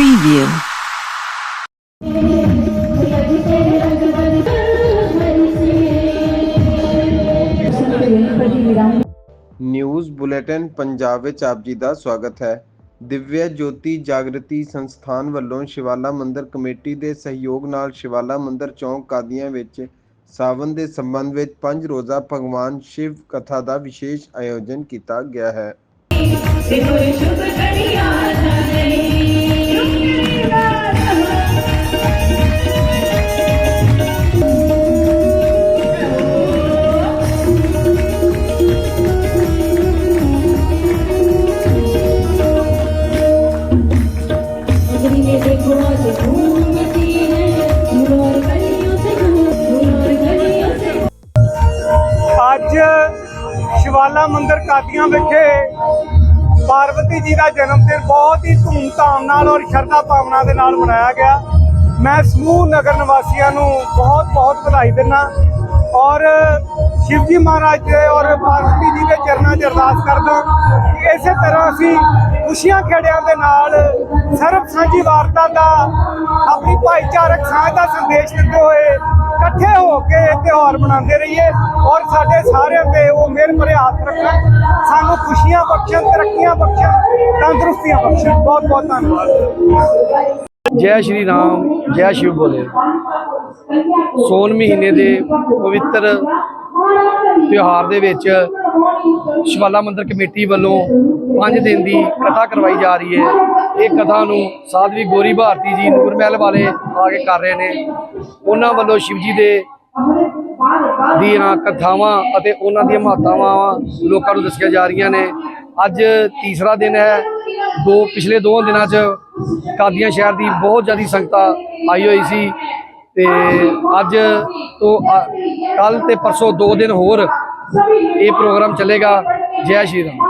Preview. News bulletin Punjab ਵਿੱਚ ਆਪ ਜੀ ਦਾ ਸਵਾਗਤ ਹੈ। ਦਿਵਯ ਜੋਤੀ ਜਾਗਰਤੀ ਸੰਸਥਾਨ ਵੱਲੋਂ ਸ਼ਿਵਾਲਾ ਮੰਦਿਰ ਕਮੇਟੀ ਦੇ ਸਹਿਯੋਗ ਨਾਲ ਸ਼ਿਵਾਲਾ ਮੰਦਿਰ ਚੌਂਕ ਕਾਦੀਆਂ ਵਿੱਚ ਸਾਵਨ ਦੇ ਸੰਬੰਧ ਵਿੱਚ ਪੰਜ ਰੋਜ਼ਾ ਭਗਵਾਨ ਸ਼ਿਵ ਕਥਾ ਦਾ ਵਿਸ਼ੇਸ਼ ਆਯੋਜਨ ਕੀਤਾ ਗਿਆ ਹੈ। ਅੱਜ ਸ਼ਿਵਾਲਾ ਮੰਦਿਰ ਕਾਦੀਆਂ ਵਿਖੇ ਪਾਰਵਤੀ ਜੀ ਦਾ ਜਨਮ ਦਿਨ ਬਹੁਤ ਹੀ ਧੂਮਧਾਮ ਨਾਲ ਔਰ ਸ਼ਰਧਾ ਭਾਵਨਾ ਦੇ ਨਾਲ ਮਨਾਇਆ ਗਿਆ। ਮੈਂ ਸਮੂਹ ਨਗਰ ਨਿਵਾਸੀਆਂ ਨੂੰ ਬਹੁਤ ਬਹੁਤ ਵਧਾਈ ਦਿੰਦਾ। ਔਰ ਸ਼ਿਵ ਜੀ ਮਹਾਰਾਜ ਦੇ ਔਰ ਪਾਰਵਤੀ ਜੀ ਦੇ ਚਰਨਾਂ 'ਚ ਅਰਦਾਸ ਕਰਦਾ ਕਿ ਇਸੇ ਤਰ੍ਹਾਂ ਅਸੀਂ ਖੁਸ਼ੀਆਂ ਖੇੜਿਆਂ ਦੇ ਨਾਲ ਸਰਬ ਸਾਂਝੀ ਵਾਰਤਾ ਦਾ, ਆਪਣੀ ਭਾਈਚਾਰਕ ਸਾਂਝ ਦਾ ਸੰਦੇਸ਼ ਦਿੰਦੇ ਹੋਏ ਇਕੱਠੇ ਹੋ ਕੇ ਇਹ ਤਿਉਹਾਰ ਮਨਾਉਂਦੇ ਰਹੀਏ ਔਰ ਸਾਡੇ ਸਾਰਿਆਂ ਤੇ ਉਹ ਮਿਹਰ ਭਰੇ ਹੱਥ ਰੱਖਣ। ਸਾਨੂੰ ਖੁਸ਼ੀਆਂ ਬਖਸ਼ਣ, ਤਰੱਕੀਆਂ ਬਖਸ਼ਣ, ਤੰਦਰੁਸਤੀਆਂ ਬਖਸ਼ਣ। ਬਹੁਤ ਬਹੁਤ ਧੰਨਵਾਦ। ਜੈ ਸ਼੍ਰੀ ਰਾਮ, ਜੈ ਸ਼ਿਵ ਬੋਲੇ। ਸੋਨ ਮਹੀਨੇ ਦੇ ਪਵਿੱਤਰ ਤਿਉਹਾਰ ਦੇ ਵਿੱਚ ਸ਼ਿਵਾਲਾ ਮੰਦਿਰ ਕਮੇਟੀ ਵੱਲੋਂ 5 ਦਿਨ ਦੀ ਕਥਾ ਕਰਵਾਈ ਜਾ ਰਹੀ ਹੈ। ਇਹ ਕਥਾ ਨੂੰ ਸਾਧਵੀ ਗੋਰੀ ਭਾਰਤੀ ਜੀ ਨੂਰ ਮਹਿਲ ਵਾਲੇ ਆ ਕੇ ਕਰ ਰਹੇ ਨੇ। ਉਹਨਾਂ ਵੱਲੋਂ ਸ਼ਿਵ ਜੀ ਦੇ ਦੀਆਂ ਕਥਾਵਾਂ ਅਤੇ ਉਹਨਾਂ ਦੀਆਂ ਮਹੱਤਤਾਵਾਂ ਲੋਕਾਂ ਨੂੰ ਦੱਸੀਆਂ ਜਾ ਰਹੀਆਂ ਨੇ। ਅੱਜ ਤੀਸਰਾ ਦਿਨ ਹੈ। ਦੋ ਪਿਛਲੇ ਦੋ ਦਿਨਾਂ 'ਚ ਕਾਦੀਆਂ ਸ਼ਹਿਰ ਦੀ ਬਹੁਤ ਜ਼ਿਆਦਾ ਸੰਗਤਾਂ ਆਈ ਹੋਈ ਸੀ। ਤੇ ਅੱਜ ਤੋਂ ਕੱਲ ਤੇ ਪਰਸੋਂ ਦੋ ਦਿਨ ਹੋਰ ਇਹ ਪ੍ਰੋਗਰਾਮ ਚੱਲੇਗਾ। ਜੈ ਸ਼੍ਰੀ ਰਾਮ।